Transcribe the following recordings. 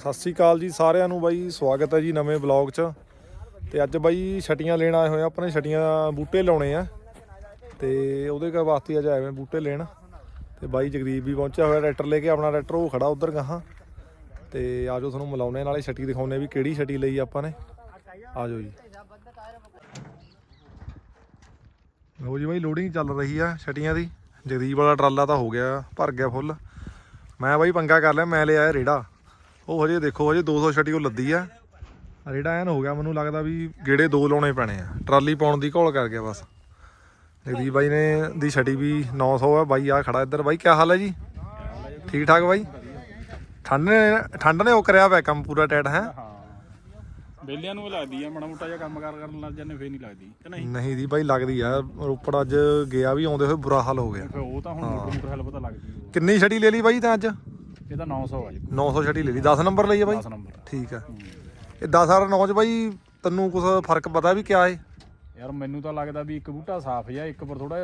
ਸਤਿ ਸ੍ਰੀ ਅਕਾਲ ਜੀ ਸਾਰਿਆਂ ਨੂੰ ਬਾਈ, ਸਵਾਗਤ ਹੈ ਜੀ ਨਵੇਂ ਬਲੌਗ 'ਚ। ਤੇ ਅੱਜ ਬਾਈ ਛਟੀਆਂ ਲੈਣ ਆਏ ਹੋਏ ਆ, ਆਪਣੇ ਛਟੀਆਂ ਬੂਟੇ ਲਾਉਣੇ ਆ। ਤੇ ਉਹਦੇ ਕਾ ਵਾਸਤੇ ਅੱਜ ਆਏ ਹੋਏ ਬੂਟੇ ਲੈਣ। ਤੇ ਬਾਈ ਜਗਦੀਪ ਵੀ ਪਹੁੰਚਿਆ ਹੋਇਆ, ਟਰੈਕਟਰ ਲੈ ਕੇ ਆਪਣਾ ਟਰੈਕਟਰ, ਉਹ ਖੜਾ ਉਧਰ ਗਾਹਾਂ। ਤੇ ਆਜੋ ਤੁਹਾਨੂੰ ਮਿਲਾਉਣੇ ਨਾਲੇ ਛਟੀ ਦਿਖਾਉਣੇ ਵੀ ਕਿਹੜੀ ਛਟੀ ਲਈ ਆਪਾਂ ਨੇ। ਆਜੋ ਜੀ। ਲਓ ਜੀ ਬਾਈ ਲੋਡਿੰਗ ਚੱਲ ਰਹੀ ਆ ਛਟੀਆਂ ਦੀ। ਜਗਦੀਪ ਵਾਲਾ ਟਰਾਲਾ ਤਾਂ ਹੋ ਗਿਆ, ਭਰ ਗਿਆ ਫੁੱਲ। ਮੈਂ ਬਾਈ ਪੰਗਾ ਕਰ ਲਿਆ, ਮੈਂ ਲੈ ਆਇਆ ਰੇੜਾ। ਉਹ ਹਜੇ ਦੇਖੋ ਹਜੇ 200 ਛਟੀ ਉਹ ਲੱਦੀ ਆ। ਰੇੜਾ ਐਨ ਹੋ ਗਿਆ ਮੈਨੂੰ ਲੱਗਦਾ ਵੀ ਗੇੜੇ ਦੋ ਲਾਉਣੇ ਪੈਣੇ ਆ। ਟਰਾਲੀ ਪਾਉਣ ਦੀ ਘੋਲ ਕਰ ਗਿਆ ਬਸ। ਜਗਦੀਪ ਬਾਈ ਨੇ ਦੀ ਛਟੀ ਵੀ 900 ਆ। ਬਾਈ ਆ ਖੜਾ ਇੱਧਰ। ਬਾਈ ਕੀ ਹਾਲ ਹੈ ਜੀ? ਠੀਕ ਠਾਕ ਬਾਈ? ਠੰਡ ਨੇ ਠੰਡ ਨੇ ਉਹ ਕਰਿਆ ਹੋਇਆ ਕੰਮ ਪੂਰਾ ਟਾਈਟ ਹੈ? ਬੇਲਿਆਂ ਨੂੰ ਲੱਗਦੀ ਆ ਮਾੜਾ ਮੋਟਾ ਜਿਹਾ ਕੰਮ ਕਾਰ ਕਰਨ ਲੱਗ ਜਾਂਦੇ ਫੇਰ ਨਹੀਂ ਲੱਗਦੀ। ਕਿ ਨਹੀਂ? ਨਹੀਂ ਦੀ ਬਾਈ ਲੱਗਦੀ ਆ। ਰੋਪੜ ਅੱਜ ਗਿਆ ਵੀ ਆਉਂਦੇ ਹੋਏ ਬੁਰਾ ਹਾਲ ਹੋ ਗਿਆ। ਫੇਰ ਉਹ ਤਾਂ ਹੁਣ ਮੋਟਰ ਮੋਟਰ ਹਲ ਪਤਾ ਲੱਗਦੀ। ਕਿੰਨੀ ਛਟੀ ਲੈ ਲਈ ਬਾਈ ਤਾਂ ਅੱਜ? ਇਹ ਤਾਂ 900 ਆ ਜੀ। 900 ਛਟੀ ਲੈ ਲਈ। 10 ਨੰਬਰ ਲਈ ਆ ਬਾਈ? 10 ਨੰਬਰ ਠੀਕ ਆ। ਇਹ 10 ਆਰ 9 ਚ ਬਾਈ ਤੈਨੂੰ ਕੁਝ ਫ਼ਰਕ ਪਤਾ ਵੀ ਕਿਆ ਏ? ਯਾਰ ਮੈਨੂੰ ਤਾਂ ਲੱਗਦਾ ਵੀ ਇੱਕ ਬੂਟਾ ਸਾਫ਼ ਜਿਹਾ ਇੱਕ ਪਰ ਥੋੜਾ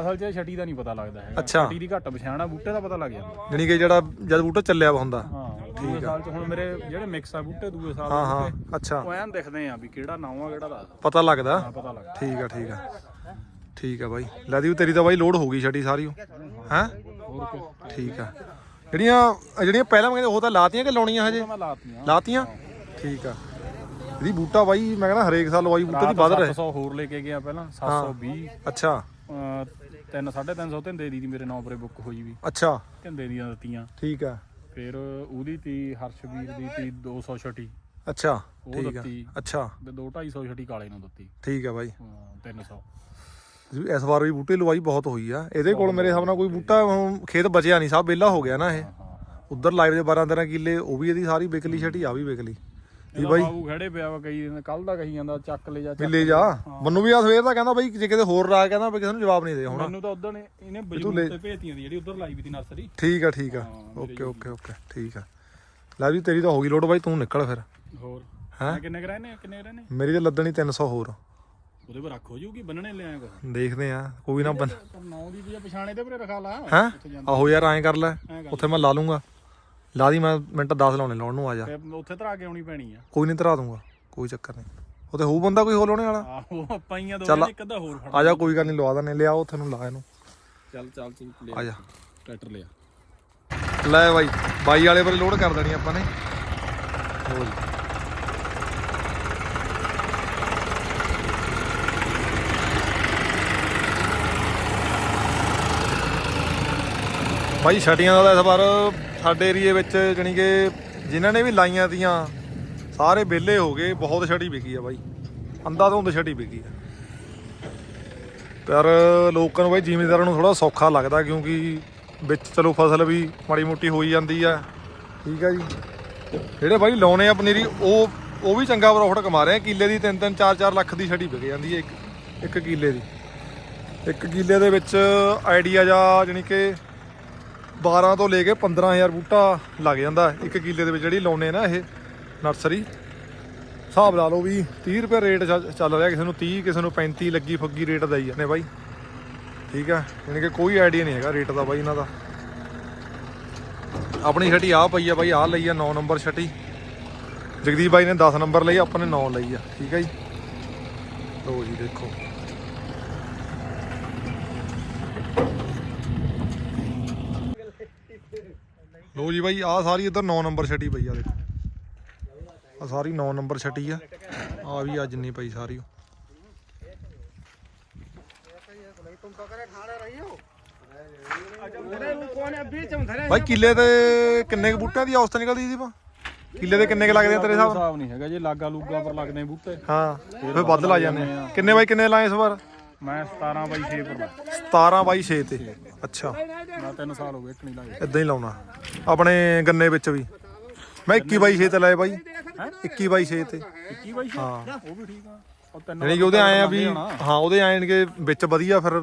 ਅਸਲ 'ਚ ਛਟੀ ਦਾ ਨਹੀਂ ਪਤਾ ਲੱਗਦਾ ਹੈਗਾ। ਅੱਛਾ। ਛਟੀ ਦੀ ਘੱਟ ਪਛਾਣ ਆ ਬੂਟੇ ਦਾ ਪਤਾ ਲੱਗ ਜਾਂਦਾ। ਜਾਣੀ ਕਿ ਜਿਹੜਾ ਜਦ ਬੂਟਾ ਚੱਲਿਆ ਵਾ ਹੁੰਦਾ। ਹਾਂ ਦੂਏ ਸਾਲ 'ਚ ਹੁਣ ਮੇਰੇ ਜਿਹੜੇ ਮਿਕਸ ਆ ਬੂਟੇ ਦੂਏ ਸਾਲ ਹਾਂ ਦੇ ਹਾਂ ਅੱਛਾ। ਉਹ ਐਨ ਦਿਖਦੇ ਆ ਵੀ ਕਿਹੜਾ ਨੌਂ ਆ ਕਿਹੜਾ ਦਸ ਪਤਾ ਲੱਗਦਾ? ਆ ਪਤਾ ਲੱਗਦਾ। ਠੀਕ ਆ ਠੀਕ ਆ। ਠੀਕ ਆ ਬਾਈ। ਲੈ ਦੀ ਤੇਰੀ ਤਾਂ ਬਾਈ ਲੋਡ ਹੋ ਗਈ ਛਟੀ ਸਾਰੀ। ਹੈ? ਹੋਰ ਕੀ ਠੀਕ ਆ। ਜਿਹੜੀਆਂ ਜਿਹੜੀਆਂ ਪਹਿਲਾਂ ਮੈਂ ਉਹ ਤਾਂ ਲਾਤੀਆਂ ਕਿ ਲਾਉਣੀਆਂ ਹਜੇ? ਮੈਂ ਲਾਤੀਆਂ। ਲਾਤੀਆਂ? ਠੀਕ ਆ। ਇਹਦੀ ਬੂਟਾ ਬਾਈ ਮੈਂ ਕਹਿੰਦਾ ਹਰੇਕ ਸਾਲ ਲਵਾਈ ਬੂਟੇ ਦੀ ਵੱਧ ਰਹੇ। 700 ਹੋਰ ਲੈ ਕੇ ਗਿਆ ਪਹਿਲਾਂ 720 ਅੱਛਾ। ਅਹ ਤਿੰਨ 350 ਤਿੰਦੇ ਦੀ ਮੇਰੇ ਨੌ ਪਰੇ ਬੁੱਕ ਹੋਈ ਵੀ। ਅੱਛਾ। ਤਿੰਦੇ ਦੀਆਂ ਦਿੱਤੀਆਂ। ਠੀਕ ਆ। ਫਿਰ ਉਹਦੀ ਤੀ ਹਰਸ਼ਵੀਰ ਦੀ ਤੀ 200 ਛਟੀ ਅੱਛਾ। ਉਹ ਠੀਕ ਆ। ਦਿੱਤੀ। ਅੱਛਾ। ਤੇ 2 250 ਛਟੀ ਕਾਲੇ ਨੂੰ ਦਿੱਤੀ। ਠੀਕ ਆ ਬਾਈ। ਹਾਂ, 300 ਇਸ ਵਾਰ ਵੀ ਬੂਟੇ ਲਵਾਈ ਬਹੁਤ ਹੋਈ ਆ। ਇਹਦੇ ਕੋਲ ਮੇਰੇ ਹਿਸਾਬ ਨਾਲ ਕੋਈ ਬੂਟਾ ਹੁਣ ਖੇਤ ਬਚਿਆ ਨਹੀਂ ਸਭ ਵਿਹਲਾ ਹੋ ਗਿਆ ਨਾ ਇਹ। ਉਧਰ ਲਾਈਵ ਦੇ 12 13 ਕਿੱਲੇ ਉਹ ਵੀ ਇਹਦੀ ਸਾਰੀ ਵਿਕ ਲਈ ਛਟੀ ਆ ਵੀ ਵਿਕ ਲਈ ਬਾਈ ਬਾਬੂ ਖੜੇ ਪਿਆ ਵਾ ਕਈ ਕੱਲ ਦਾ ਕਹੀ ਜਾਂਦਾ ਚੱਕ ਲੈ ਜਾ ਚੱਕ ਮਿਲੇ ਜਾ। ਮੈਨੂੰ ਵੀ ਆ ਸਵੇਰ ਦਾ ਕਹਿੰਦਾ ਬਾਈ ਜੇ ਕਿਤੇ ਹੋਰ ਰਾਹ ਕਹਿੰਦਾ ਵੀ ਕਿਸੇ ਨੂੰ ਜਵਾਬ ਨਹੀਂ ਦੇ ਹੁਣ। ਮੈਨੂੰ ਤਾਂ ਉਦੋਂ ਇਹਨੇ ਬਜੂਰ ਤੇ ਭੇਜਤੀਆਂ ਦੀ ਜਿਹੜੀ ਉਧਰ ਲਾਈ ਵੀ ਦੀ ਨਰਸਰੀ। ਠੀਕ ਆ ਠੀਕ ਆ। ਓਕੇ ਓਕੇ ਓਕੇ ਠੀਕ ਆ। ਲੈ ਵੀ ਤੇਰੀ ਤਾਂ ਹੋ ਗਈ ਲੋਡ ਬਾਈ ਤੂੰ ਨਿਕਲ ਫਿਰ। ਹੋਰ? ਹੈਂ? ਕਿੰਨੇ ਕਰਾਏ ਨੇ ਕਿੰਨੇ ਕਰਾਏ ਨੇ ਮੇਰੀ ਤੇ ਲੱਦਣੀ 300 ਹੋਰ। ਉਹਦੇ ਪਰ ਰੱਖ ਹੋ ਜੂਗੀ ਬੰਨਣੇ ਲੈ ਆਇਆ ਕੋ ਦੇਖਦੇ ਆ ਕੋਈ ਨਾ ਪਰ ਨੌ ਦੀ ਵੀ ਪਛਾਣੇ ਤੇ ਪਰੇ ਰਖਾ ਲਾ। ਹੈ? ਆਹੋ ਯਾਰ ਐਂ ਕਰ ਲੈ। ਉੱਥੇ ਮੈਂ ਲਾ ਲੂੰਗਾ। ਲਾ ਦੀ ਮੈਂ ਮਿੰਟ 10 ਲਾਉਣੇ ਲਾਉਣ ਨੂੰ ਆ ਜਾ। ਤੇ ਉੱਥੇ ਧਰਾ ਕੇ ਆਉਣੀ ਪੈਣੀ ਆ। ਕੋਈ ਨਹੀਂ ਧਰਾ ਦੂੰਗਾ ਕੋਈ ਚੱਕਰ ਨਹੀਂ। ਉੱਥੇ ਹੋਊ ਬੰਦਾ ਕੋਈ ਹੋਰ ਲਾਉਣੇ ਵਾਲਾ? ਆਹੋ ਆਪਾਂ ਹੀ ਆ ਦੋ। ਇੱਕ ਅੱਧਾ ਹੋਰ ਫੜ ਆ ਜਾ ਕੋਈ ਗੱਲ ਨਹੀਂ ਲਵਾ ਦਨੇ ਲਿਆ ਉੱਥੇ ਨੂੰ ਲਾ ਇਹਨੂੰ। ਚੱਲ ਚੱਲ ਚੱਲ ਲੈ ਆ ਜਾ। ਟਰੈਕਟਰ ਲਿਆ। ਲੈ ਬਾਈ ਬਾਈ ਵਾਲੇ ਪਰ ਲੋਡ ਕਰ ਦੇਣੀ ਆਪਾਂ ਨੇ। ਹੋ ਜੀ ਬਾਈ ਛਟੀਆਂ ਦਾ ਤਾਂ ਇਸ ਵਾਰ ਸਾਡੇ ਏਰੀਏ ਵਿੱਚ ਜਾਣੀ ਕਿ ਜਿਨ੍ਹਾਂ ਨੇ ਵੀ ਲਾਈਆਂ ਤੀਆਂ, ਸਾਰੇ ਵਿਹਲੇ ਹੋ ਗਏ, ਬਹੁਤ ਛਟੀ ਵਿਕੀ ਆ ਬਾਈ। ਅੰਦਾ ਧੁੰਦ ਛਟੀ ਵਿਕੀ ਆ। ਪਰ ਲੋਕਾਂ ਨੂੰ ਬਾਈ ਜ਼ਿਮੀਂਦਾਰਾਂ ਨੂੰ ਥੋੜਾ ਸੌਖਾ ਲੱਗਦਾ ਕਿਉਂਕਿ ਵਿੱਚ ਚਲੋ ਫਸਲ ਵੀ ਮਾੜੀ ਮੋਟੀ ਹੋਈ ਜਾਂਦੀ ਆ। ਠੀਕ ਆ ਜੀ। ਜਿਹੜੇ ਬਾਈ ਲਾਉਣੇ ਆ ਪਨੀਰੀ, ਉਹ ਉਹ ਵੀ ਚੰਗਾ ਪ੍ਰੋਫਿਟ ਕਮਾ ਰਹੇ ਆ। ਕਿੱਲੇ ਦੀ 3-3 4-4 ਲੱਖ ਦੀ ਛੜੀ ਵਿਕ ਜਾਂਦੀ ਹੈ ਇੱਕ ਇੱਕ ਕਿੱਲੇ ਦੀ। ਇੱਕ ਕਿੱਲੇ ਦੇ ਵਿੱਚ ਆਈਡੀਆ ਜਾਂ ਜਾਣੀ ਕਿ 12 ਤੋਂ ਲੈ ਕੇ 15000 ਬੂਟਾ ਲੱਗ ਜਾਂਦਾ ਇੱਕ ਕਿੱਲੇ ਦੇ ਵਿੱਚ ਜਿਹੜੀ ਲਾਉਣੇ ਨਾ ਇਹ ਨਰਸਰੀ, ਹਿਸਾਬ ਲਾ ਲਓ ਵੀ 30 ਰੁਪਏ ਰੇਟ ਚੱਲ ਰਿਹਾ, ਕਿਸੇ ਨੂੰ 30 ਕਿਸੇ ਨੂੰ 35 ਲੱਗੀ ਫੱਗੀ ਰੇਟ ਦਈ ਜਾਂਦੇ ਬਾਈ, ਠੀਕ ਆ, ਯਾਨੀ ਕਿ ਕੋਈ ਆਈਡੀਆ ਨਹੀਂ ਹੈਗਾ ਰੇਟ ਦਾ ਬਾਈ ਇਹਨਾਂ ਦਾ। ਆਪਣੀ ਛਟੀ ਆ ਪਈ ਆ ਬਾਈ ਆ ਲਈ ਆ 9 ਨੰਬਰ ਛਟੀ। ਜਗਦੀਪ ਬਾਈ ਨੇ 10 ਨੰਬਰ ਲਈ, ਆਪਾਂ ਨੇ 9 ਲਈ ਆ। ਠੀਕ ਆ ਜੀ। ਲਓ ਜੀ, ਦੇਖੋ। ਲਓ ਜੀ ਬਾਈ ਆ ਸਾਰੀ ਇੱਧਰ 9 ਨੰਬਰ ਛਟੀ ਪਈ ਆ ਦੇਖੋ। ਆ ਸਾਰੀ 9 ਨੰਬਰ ਛਟੀ ਆ। ਆ ਵੀ ਅੱਜ ਨਹੀਂ ਪਈ ਸਾਰੀ। ਬਾਈ ਕਿੱਲੇ ਤੇ ਕਿੰਨੇ ਕੁ ਬੂਟਿਆਂ ਦੀ ਔਸਤ ਨਿਕਲਦੀ ਸੀ ਪਾ ਕਿੱਲੇ ਦੇ ਕਿੰਨੇ ਕੁ ਲੱਗਦੇ ਆ ਤੇਰੇ ਹਿਸਾਬ ਨਹੀਂ ਹੈਗਾ ਜੇ ਲਾਗਾ ਲੂਗਾ ਪਰ ਲੱਗਦੇ ਬੂਟੇ। ਹਾਂ ਫਿਰ ਵੱਧ ਲਾ ਜਾਂਦੇ ਆ। ਕਿੰਨੇ ਬਾਈ ਕਿੰਨੇ ਲਾਏ ਇਸ ਵਾਰ? ਮੈਂ 17 ਬਾਈ 6 ਪਰ ਲਾ 17 ਬਾਈ 6 ਤੇ। ਅੱਛਾ। ਮੈਂ 3 ਸਾਲ ਹੋ ਗਏ ਇੱਕ ਨਹੀਂ ਲਾਏ। ਇਦਾਂ ਹੀ ਲਾਉਣਾ। ਆਪਣੇ ਗੰਨੇ ਵਿੱਚ ਵੀ। ਮੈਂ 21 ਬਾਈ 6 ਤੇ ਲਾਏ ਬਾਈ। 21 ਬਾਈ 6 ਤੇ। 21 ਬਾਈ ਹਾਂ। ਉਹ ਵੀ ਠੀਕ ਆ। ਉਹ ਤਿੰਨ ਯਾਨੀ ਕਿ ਉਹਦੇ ਆਏ ਆ ਵੀ ਹਾਂ ਉਹਦੇ ਆਏ ਨੇ ਕਿ ਵਿੱਚ ਵਧੀਆ ਫਿਰ।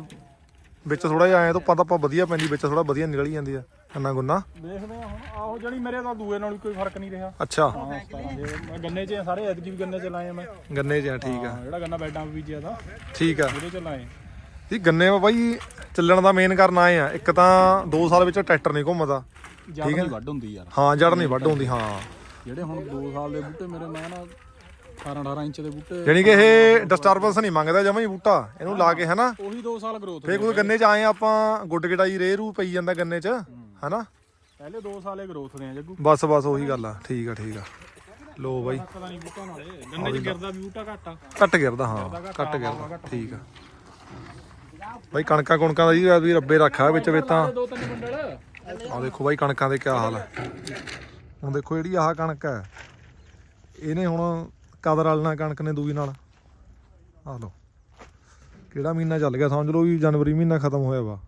ਵਿੱਚ ਥੋੜਾ ਜਿਹਾ ਆਏ ਤੋਂ ਪਤਾ ਆਪਾਂ ਵਧੀਆ ਪੈਂਦੀ ਵਿੱਚ ਥੋੜਾ ਵਧੀਆ ਨਿਕਲ ਜਾਂਦੀ ਆ। ਕੰਨਾ ਗੁੰਨਾ? ਦੇਖਦੇ ਆ ਹੁਣ। ਆਹੋ ਜਿਹੜੀ ਮੇਰੇ ਤਾਂ ਦੂਏ ਨਾਲ ਕੋਈ ਫ਼ਰਕ ਨਹੀਂ ਰਿਹਾ। ਅੱਛਾ। ਹਾਂ 17 ਦੇ ਮੈਂ ਗੰਨੇ 'ਚ ਆ, ਸਾਰੇ ਐਤਕੀ ਵੀ ਗੰਨੇ 'ਚ ਲਾਏ ਆ ਮੈਂ। ਗੰਨੇ 'ਚ ਆ ਠੀਕ ਆ। ਹਾਂ, ਜਿਹੜਾ ਗੰਨਾ ਬੈਡਾਂ 'ਤੇ ਬੀਜਿਆ ਤਾਂ ਠੀਕ ਆ। ਉਹਦੇ 'ਚ ਲਾਏ। ਇਹ ਗੰਨੇ ਵਾ ਬਾਈ ਚੱਲਣ ਦਾ ਮੇਨ ਕਾਰਨ ਆਏ ਆ। ਇੱਕ ਤਾਂ 2 ਸਾਲ ਵਿੱਚ ਟਰੈਕਟਰ ਨਹੀਂ ਘੁੰਮਦਾ। ਜੜ ਨਹੀਂ ਵੱਢ ਹੁੰਦੀ ਯਾਰ। ਹਾਂ ਜੜ ਨਹੀਂ ਵੱਢ ਹੁੰਦੀ ਹਾਂ। ਜਿਹੜੇ ਹੁਣ 2 ਸਾਲ ਦੇ ਬੂਟੇ ਮੇਰੇ ਮੈਂ ਨਾ 18 18 ਇੰਚ ਦੇ ਬੂਟੇ ਜਾਣੀ ਕਿ ਇਹ ਡਿਸਟਰਬੈਂਸ ਨਹੀਂ ਮੰਗਦਾ ਜਮਾਂ ਹੀ ਬੂਟਾ। ਇਹਨੂੰ ਲਾ ਕੇ ਹਨਾ। ਉਹੀ 2 ਸਾਲ ਗਰੋਥ ਫੇਰ ਕੋਈ ਗੰਨੇ ਚ ਆਏ ਆਪਾਂ ਗੁੱਡ ਗਟਾਈ ਰੇ ਰੂ ਪਈ ਜਾਂਦਾ ਗੰਨੇ ਚ। ਹਨਾ? ਪਹਿਲੇ 2 ਸਾਲੇ ਗਰੋਥ ਦੇ ਆ ਜੱਗੂ। ਬਸ ਬਸ ਉਹੀ ਗੱਲ ਆ। ਠੀਕ ਆ ਠੀਕ ਆ। ਲੋ ਬਾਈ। ਪਤਾ ਨਹੀਂ ਬੂਟਾ ਨਾਲੇ ਗੰਨੇ 'ਚ ਗਿਰਦਾ ਵੀ ਬੂਟਾ ਘੱਟ ਆ। ਘੱਟ ਗਿਰਦਾ ਹਾਂ। ਘੱਟ ਗਿਰਦਾ। ਠੀਕ ਆ। ਬਾਈ ਕਣਕਾਂ ਕੁਣਕਾਂ ਦਾ ਜੀ ਵੀ ਰੱਬੇ ਰੱਖਾ ਵਿੱਚ ਵੇ ਤਾਂ ਦੋ ਤਿੰਨ ਬੰਡਲ ਆ ਦੇਖੋ ਬਾਈ ਕਣਕਾਂ ਦੇ ਕੀ ਹਾਲ ਹੈ ਹੁਣ ਦੇਖੋ ਜਿਹੜੀ ਆਹ ਕਣਕ ਹੈ ਇਹਨੇ ਹੁਣ ਕਦਰ ਵਾਲਣਾ ਕਣਕ ਨੇ ਦੂਈ ਨਾਲ। ਆ ਲਓ। ਕਿਹੜਾ ਮਹੀਨਾ ਚੱਲ ਗਿਆ ਸਮਝ ਲਓ ਵੀ ਜਨਵਰੀ ਮਹੀਨਾ ਖਤਮ ਹੋਇਆ ਵਾ।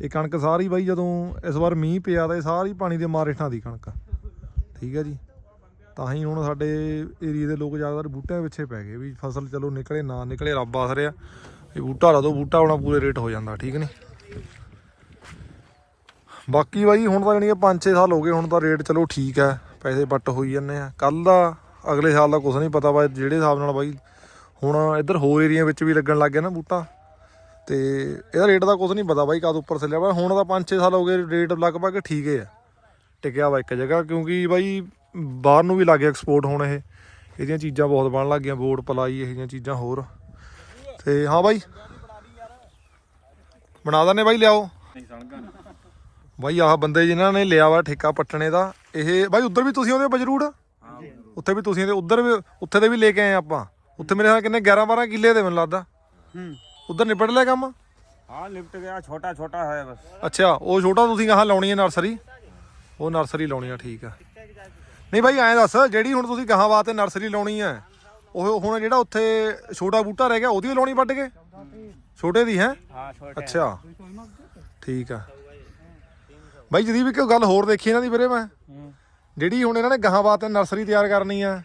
ਇਹ ਕਣਕ ਸਾਰੀ ਬਾਈ ਜਦੋਂ ਇਸ ਵਾਰ ਮੀਂਹ ਪਿਆ ਤਾਂ ਇਹ ਸਾਰੀ ਪਾਣੀ ਦੇ ਮਾਰ ਹੇਠਾਂ ਦੀ ਕਣਕ ਠੀਕ ਹੈ ਜੀ? ਤਾਂ ਹੀ ਹੁਣ ਸਾਡੇ ਏਰੀਆ ਦੇ ਲੋਕ ਜ਼ਿਆਦਾਤਰ ਬੂਟਿਆਂ ਪਿੱਛੇ ਪੈ ਗਏ ਵੀ ਫਸਲ ਚਲੋ ਨਿਕਲੇ, ਨਾ ਨਿਕਲੇ, ਰੱਬ ਆਸ ਰਿਹਾ। ਵੀ ਬੂਟਾ ਲਾ ਦੋ, ਬੂਟਾ ਆਉਣਾ ਪੂਰੇ ਰੇਟ ਹੋ ਜਾਂਦਾ, ਠੀਕ ਨਹੀਂ? ਬਾਕੀ ਬਾਈ ਹੁਣ ਤਾਂ ਜਾਣੀ ਕਿ 5-6 ਸਾਲ ਹੋ ਗਏ, ਹੁਣ ਤਾਂ ਰੇਟ ਚਲੋ ਠੀਕ ਹੈ ਪੈਸੇ ਵੱਟ ਹੋਈ ਜਾਂਦੇ ਆ। ਕੱਲ ਦਾ, ਅਗਲੇ ਸਾਲ ਦਾ ਕੁਝ ਨਹੀਂ ਪਤਾ ਬਾਈ, ਜਿਹੜੇ ਹਿਸਾਬ ਨਾਲ ਬਾਈ ਹੁਣ ਇੱਧਰ ਹੋਰ ਏਰੀਆ ਵਿੱਚ ਵੀ ਲੱਗਣ ਲੱਗ ਗਿਆ ਨਾ ਬੂਟਾ। ਤੇ ਇਹਦਾ ਰੇਟ ਦਾ ਕੁਝ ਨਹੀਂ ਪਤਾ ਬਾਈ ਕਦ ਉੱਪਰ ਥੱਲੇ ਆ ਹੁਣ ਤਾਂ 5-6 ਸਾਲ ਹੋ ਗਏ ਰੇਟ ਲਗਭਗ ਠੀਕ ਹੈ ਟਿਕਿਆ ਵਾ ਇੱਕ ਜਗ੍ਹਾ ਕਿਉਂਕਿ ਬਾਈ ਬਾਹਰ ਨੂੰ ਵੀ ਲੱਗ ਗਿਆ ਐਕਸਪੋਰਟ ਹੋਣ ਇਹ। ਇਹਦੀਆਂ ਚੀਜ਼ਾਂ ਬਹੁਤ ਬਣ ਲੱਗ ਗਈਆਂ, ਬੋਰਡ ਪਲਾਈ, ਇਹ ਜੀਆਂ ਚੀਜ਼ਾਂ ਹੋਰ। ਤੇ ਹਾਂ ਬਾਈ। ਬਣਾ ਦਨੇ ਬਾਈ, ਲਿਆਓ। ਬਾਈ, ਆਹ ਬੰਦੇ ਜਿਨ੍ਹਾਂ ਨੇ ਲਿਆ ਵਾ ਠੇਕਾ ਪੱਟਣੇ ਦਾ, ਇਹ ਬਾਈ ਉੱਧਰ ਵੀ ਤੁਸੀਂ ਆਉਂਦੇ ਹੋ ਬਜਰੂੜ? ਉੱਥੇ ਵੀ ਤੁਸੀਂ ਉੱਧਰ ਵੀ, ਉੱਥੇ ਦੇ ਵੀ ਲੈ ਕੇ ਆਏ ਆਪਾਂ। ਉੱਥੇ ਮੇਰੇ ਨਾਲ ਕਿੰਨੇ 11 12 ਕਿੱਲੇ ਦੇ ਮੈਨੂੰ ਲੱਗਦਾ। ਹੂੰ। ਉੱਧਰ ਨਿਬੜ ਲਿਆ ਕੰਮ हाँ लिफ्ट गया छोटा छोटा है बस ਅੱਛਾ ਉਹ ਛੋਟਾ ਤੁਸੀਂ ਕਹਾਂ ਲਾਉਣੀ ਹੈ ਨਰਸਰੀ ਉਹ ਨਰਸਰੀ ਲਾਉਣੀ ਆ ਠੀਕ ਆ ਨਹੀਂ ਬਾਈ ਐਂ ਦੱਸ ਜਿਹੜੀ ਹੁਣ ਤੁਸੀਂ ਕਹਾਂ ਵਾਸਤੇ ਨਰਸਰੀ ਲਾਉਣੀ ਹੈ ਉਹ ਹੁਣ ਜਿਹੜਾ ਉੱਥੇ ਛੋਟਾ ਬੂਟਾ ਰਹਿ ਗਿਆ ਉਹਦੀ ਵੀ ਲਾਉਣੀ ਵੱਢ ਕੇ ਛੋਟੇ ਦੀ ਹੈ हाँ छोटा ਅੱਛਾ ਠੀਕ ਆ ਬਾਈ ਜਦੀ ਵੀ ਕੋਈ ਗੱਲ ਹੋਰ ਦੇਖੀ ਇਹਨਾਂ ਦੀ ਵੀਰੇ ਮੈਂ ਜਿਹੜੀ ਹੁਣ ਇਹਨਾਂ ਨੇ ਗਾਹਾਂ ਵਾਸਤੇ ਨਰਸਰੀ ਤਿਆਰ ਕਰਨੀ ਆ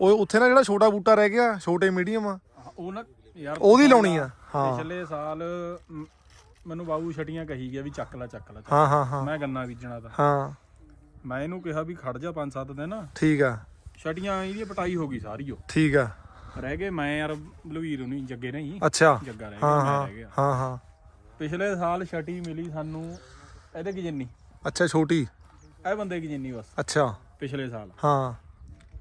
ਉਹ ਉੱਥੇ ਨਾ ਜਿਹੜਾ ਛੋਟਾ ਬੂਟਾ ਰਹਿ ਗਿਆ ਛੋਟੇ ਮੀਡੀਅਮ ਆ ਉਹ ਨਾ ਯਾਰ ਉਹਦੀ ਲਾਉਣੀ ਆ ਹਾਂ। ਪਿਛਲੇ ਸਾਲ ਮ, ਮੈਨੂੰ ਬਾਬੂ ਛਟੀਆਂ ਕਹੀ ਗਿਆ ਵੀ ਚੱਕ ਲੈ ਚੱਕ ਲੈ ਚੱਕ ਹਾਂ ਹਾਂ ਹਾਂ। ਮੈਂ ਗੰਨਾ ਬੀਜਣਾ ਤਾਂ। ਹਾਂ। ਮੈਂ ਇਹਨੂੰ ਕਿਹਾ ਵੀ ਖੜ ਜਾ 5-7 ਦਿਨ। ਠੀਕ ਆ। ਛਟੀਆਂ ਇਹਦੀ ਪਟਾਈ ਹੋ ਗਈ ਸਾਰੀ ਉਹ। ਠੀਕ ਆ। ਰਹਿ ਗਏ ਮੈਂ ਯਾਰ ਬਲਵੀਰ ਨਹੀਂ ਜੱਗੇ ਨਹੀਂ ਅੱਛਾ। ਜੱਗਾ ਰਹਿ ਹਾਂ ਗਿਆ ਮੈਂ ਹਾਂ। ਰਹਿ ਗਿਆ। ਹਾਂ ਹਾਂ। ਪਿਛਲੇ ਸਾਲ ਛਟੀ ਮਿਲੀ ਸਾਨੂੰ ਇਹਦੇ ਕੀ ਜਿੰਨੀ? ਅੱਛਾ ਛੋਟੀ? ਇਹ ਬੰਦੇ ਕੀ ਜਿੰਨੀ ਬਸ। ਅੱਛਾ। ਪਿਛਲੇ ਸਾਲ। ਹਾਂ।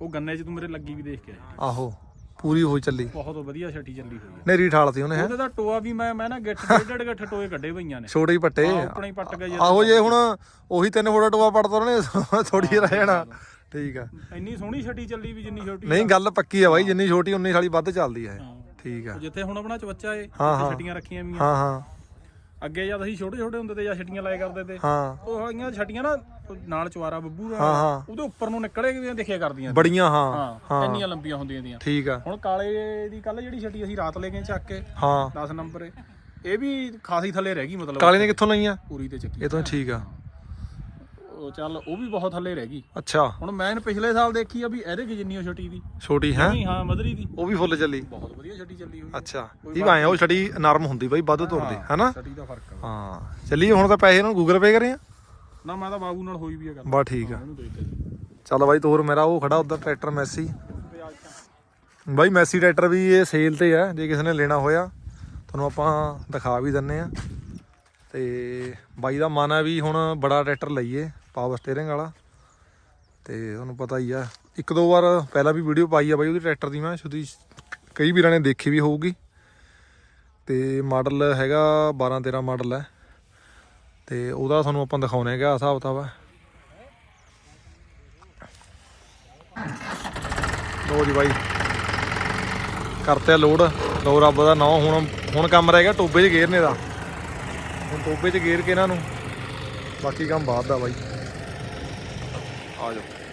ਉਹ ਗੰਨੇ 'ਚ ਤੂੰ ਮੇਰੇ ਲੱਗੀ ਵੀ ਦੇਖ ਕੇ ਆਇਆ। ਆਹੋ। ਪੂਰੀ ਹੋਈ ਚੱਲੀ। ਬਹੁਤ ਵਧੀਆ ਛਟੀ ਚੱਲੀ ਹੋਈ ਹੈ। ਨੇਰੀ ਠਾਲਤੀ ਉਹਨੇ ਹੈ? ਉਹਦੇ ਦਾ ਟੋਆ ਵੀ ਮੈਂ ਮੈਂ ਨਾ ਗਿੱਠ ਡੇਢ ਗਿੱਠ ਟੋਏ ਕੱਢੇ ਪਈਆਂ ਨੇ। ਛੋਟੇ ਹੀ ਪੱਟੇ। ਆਪਣੇ ਹੀ ਪੱਟ ਗਏ ਯਾਰ ਆਹੋ ਜੇ ਹੁਣ ਉਹੀ ਤਿੰਨ ਫੋਟੋ ਟੋਆ ਪੜਦਾ ਉਹਨੇ ਥੋੜੀ ਰਹਿ ਜਾਣਾ ਠੀਕ ਆ। ਇੰਨੀ ਸੋਹਣੀ ਛਟੀ ਚੱਲੀ ਵੀ ਜਿੰਨੀ ਛੋਟੀ ਨਹੀਂ ਗੱਲ ਪੱਕੀ ਆ ਬਾਈ ਜਿੰਨੀ ਛੋਟੀ ਉਨੀ ਸਾਲੀ ਵੱਧ ਚੱਲਦੀ ਹੈ। ਠੀਕ ਆ। ਜਿੱਥੇ ਹੁਣ ਆਪਣਾ ਚਵੱਚਾ ਏ ਹਾਂ, ਹਾਂ। ਛਟੀਆਂ ਰੱਖੀਆਂ ਵੀਆਂ ਹਾਂ ਹਾਂ। ਅੱਗੇ ਜਦ ਅਸੀਂ ਛੋਟੇ ਛੋਟੇ ਹੁੰਦੇ ਤੇ ਜਾਂ ਛਟੀਆਂ ਲਾਇਆ ਕਰਦੇ ਤੇ ਹਾਂ। ਉਹ ਵਾਲੀਆਂ ਛਟੀਆਂ ਨਾ ਨਾਲ ਚਵਾਰਾ ਬੱਬੂ ਦਾ ਹਾਂ, ਹਾਂ। ਉਹਦੇ ਉੱਪਰ ਨੂੰ ਨਿਕਲੇ ਗਈਆਂ ਦੇਖਿਆ ਕਰਦੀਆਂ ਬੜੀਆਂ ਹਾਂ ਹਾਂ ਇੰਨੀਆਂ ਲੰਬੀਆਂ ਹੁੰਦੀਆਂ ਦੀਆਂ। ਠੀਕ ਆ। ਹੁਣ ਕਾਲੇ ਦੀ ਕੱਲ ਜਿਹੜੀ ਛਟੀ ਅਸੀਂ ਰਾਤ ਲੈ ਗਏ ਚੱਕ ਕੇ ਹਾਂ। 10 ਨੰਬਰ ਇਹ ਵੀ ਖਾਸੀ ਥੱਲੇ ਰਹਿ ਗਈ ਮਤਲਬ। ਕਾਲੇ ਨੇ ਕਿੱਥੋਂ ਲਈਆਂ? ਪੂਰੀ ਤੇ ਚੱਕੀ। ਇਹ ਤਾਂ ਠੀਕ ਆ। ਉਹ ਚੱਲ ਉਹ ਵੀ ਬਹੁਤ ਥੱਲੇ ਰਹਿ ਗਈ। ਅੱਛਾ। ਹੁਣ ਮੈਂ ਇਹਨੂੰ ਪਿਛਲੇ ਸਾਲ ਦੇਖੀ ਆ ਵੀ ਇਹਦੇ ਕੀ ਜਿੰਨੀ ਉਹ ਛਟੀ ਦੀ। ਛੋਟੀ ਹੈ? ਨਹੀਂ ਹਾਂ ਮਧਰੀ ਦੀ। ਉਹ ਵੀ ਫੁੱਲ ਚੱਲੀ। ਬਹੁਤ ਵਧੀਆ ਛਟੀ ਚੱਲੀ ਹੋਈ ਅੱਛਾ। ਇਹ ਭਾਵੇਂ ਉਹ ਛੜੀ ਨਰਮ ਹੁੰਦੀ ਬਾਈ ਵੱਧ ਤੁਰਦੀ ਹੈਨਾ? ਛਟੀ ਦਾ ਫ਼ਰਕ ਆ। ਹਾਂ। ਚੱਲੀਏ ਹੁਣ ਤਾਂ ਪੈਸੇ ਇਹਨਾਂ ਨੂੰ ਗੂਗਲ ਪੇ ਕਰੇ ਆ? ਨਾ ਮੈਂ ਤਾਂ ਬਾਬੂ ਨਾਲ ਹੋਈ ਵੀ ਆ ਗੱਲ। ਬਾ ਠੀਕ ਆ। ਚੱਲ ਬਾਈ ਤੋਰ ਮੇਰਾ ਉਹ ਖੜਾ ਉਧਰ ਟਰੈਕਟਰ ਮੈਸੀ। ਬਾਈ ਮੈਸੀ ਟਰੈਕਟਰ ਵੀ ਇਹ ਸੇਲ ਤੇ ਆ ਜੇ ਕਿਸੇ ਨੇ ਲੈਣਾ ਹੋਇਆ ਤੁਹਾਨੂੰ ਆਪਾਂ ਦਿਖਾ ਵੀ ਦਿੰਨੇ ਆ। ਤੇ ਬਾਈ ਦਾ ਮਨ ਹੈ ਵੀ ਹੁਣ ਬੜਾ ਟਰੈਕਟਰ ਲਈਏ। ਪਾਵਰ ਸਟੀਅਰਿੰਗ ਵਾਲਾ। ਤੇ ਤੁਹਾਨੂੰ ਪਤਾ ਹੀ ਆ, ਇੱਕ ਦੋ ਵਾਰ ਪਹਿਲਾਂ ਵੀ ਵੀਡੀਓ ਪਾਈ ਆ ਬਾਈ ਉਹਦੀ ਟਰੈਕਟਰ ਦੀ ਮੈਂ, ਸ਼ੁਦੀ ਕਈ ਵੀਰਾਂ ਨੇ ਦੇਖੀ ਵੀ ਹੋਊਗੀ। ਤੇ ਮਾਡਲ ਹੈਗਾ 12 13 ਮਾਡਲ ਹੈ ਤੇ ਉਹਦਾ ਤੁਹਾਨੂੰ ਆਪਾਂ ਦਿਖਾਉਣੇ ਹੈਗਾ ਹਿਸਾਬ ਕਿਤਾਬ। ਹੈ ਲੋ ਜੀ ਬਾਈ, ਕਰਤੇ ਆ ਲੋਡ ਲੋ ਰੱਬ ਦਾ ਨਾਂ, ਹੁਣ ਹੁਣ ਕੰਮ ਰਹਿ ਗਿਆ ਟੋਬੇ 'ਚ ਗੇਰਨੇ ਦਾ। ਹੁਣ ਟੋਬੇ 'ਚ ਗੇਰ ਕੇ ਇਹਨਾਂ ਨੂੰ। ਬਾਕੀ ਕੰਮ ਬਾਅਦ ਦਾ ਬਾਈ। ਆ ਜਾਓ